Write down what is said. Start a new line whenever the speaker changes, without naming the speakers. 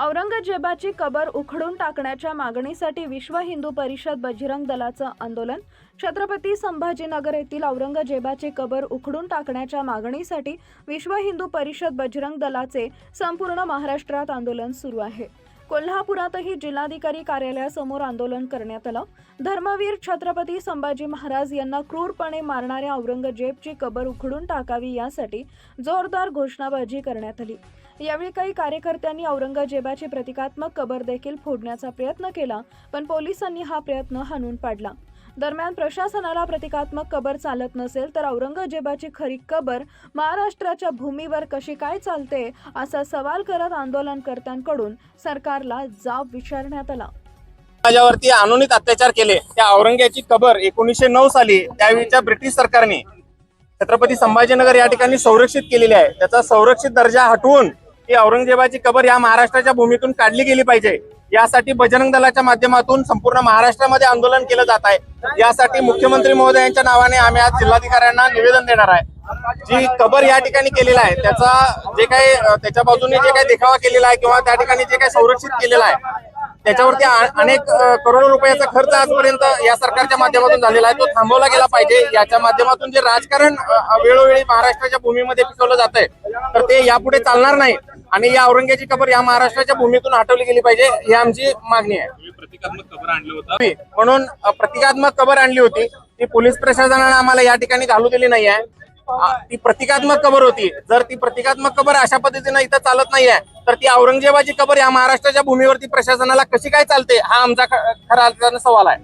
औरंगजेबाची कबर उखडून टाकण्याच्या मागणीसाठी विश्व हिंदू परिषद बजरंग दलाचं आंदोलन. छत्रपती संभाजीनगर येथील औरंगजेबाची कबर उखडून टाकण्याच्या मागणीसाठी विश्व हिंदू परिषद बजरंग दलाचे संपूर्ण महाराष्ट्रात आंदोलन सुरू आहे. कोल्हापुरातही जिल्हाधिकारी कार्यालयासमोर आंदोलन करण्यात आलं. धर्मवीर छत्रपती संभाजी महाराज यांना क्रूरपणे मारणाऱ्या औरंगजेबची कबर उखडून टाकावी यासाठी जोरदार घोषणाबाजी करण्यात आली. यावेळी काही कार्यकर्त्यांनी औरंगजेबाची प्रतिकात्मक कबर देखील फोडण्याचा प्रयत्न केला पण पोलिसांनी हा प्रयत्न हाणून पाडला. दरम्यान प्रशासनाला प्रतिकात्मक कबर चालत नसेल तर औरंगजेबाची खरी कबर महाराष्ट्राच्या भूमीवर कशी काय चालते असा सवाल करत आंदोलनकर्त्यांकडून सरकारला जाब विचारण्यात आला.
समाजावरती अनुनित अत्याचार केले. त्या औरंग्याची कबर एकोणीसशे नऊ साली त्यावेळीच्या ब्रिटिश सरकारने छत्रपती संभाजीनगर या ठिकाणी संरक्षित केलेली आहे. त्याचा संरक्षित दर्जा हटवून की औरंगजेबाची कबर या महाराष्ट्राच्या भूमीतून काढली गेली पाहिजे. यासाठी बजरंग दलाच्या माध्यमातून संपूर्ण महाराष्ट्रामध्ये आंदोलन केलं जात आहे. यासाठी मुख्यमंत्री महोदयांच्या नावाने आम्ही आज जिल्हाधिकाऱ्यांना निवेदन देणार आहे. जी कबर या ठिकाणी केलेला आहे त्याचा जे काही त्याच्या बाजूने जे काही देखावा केलेला आहे किंवा त्या ठिकाणी जे काही संरक्षित केलेलं आहे त्याच्यावरती अनेक करोडो रुपयाचा खर्च आजपर्यंत या सरकारच्या माध्यमातून झालेला आहे. तो थांबवला गेला पाहिजे. याच्या माध्यमातून जे राजकारण वेळोवेळी महाराष्ट्राच्या भूमीमध्ये पिकवलं जात आहे तर ते यापुढे चालणार नाही. आणि या औरंग्याची कबर या महाराष्ट्राच्या भूमीतून हटवली गेली पाहिजे ही आमची मागणी आहे.
प्रतिकात्मक खबर आणलं होतं.
म्हणून प्रतिकात्मक कबर आणली होती. ती पोलीस प्रशासनाने आम्हाला या ठिकाणी घालू दिली नाही आहे. ती प्रतिकात्मक कबर होती. जर ती प्रतिकात्मक कबर अशा पद्धतीनं इथं चालत नाहीये तर ती औरंगजेबाची कबर या महाराष्ट्राच्या भूमीवरती प्रशासनाला कशी काय चालते हा आमचा खरा सवाल आहे.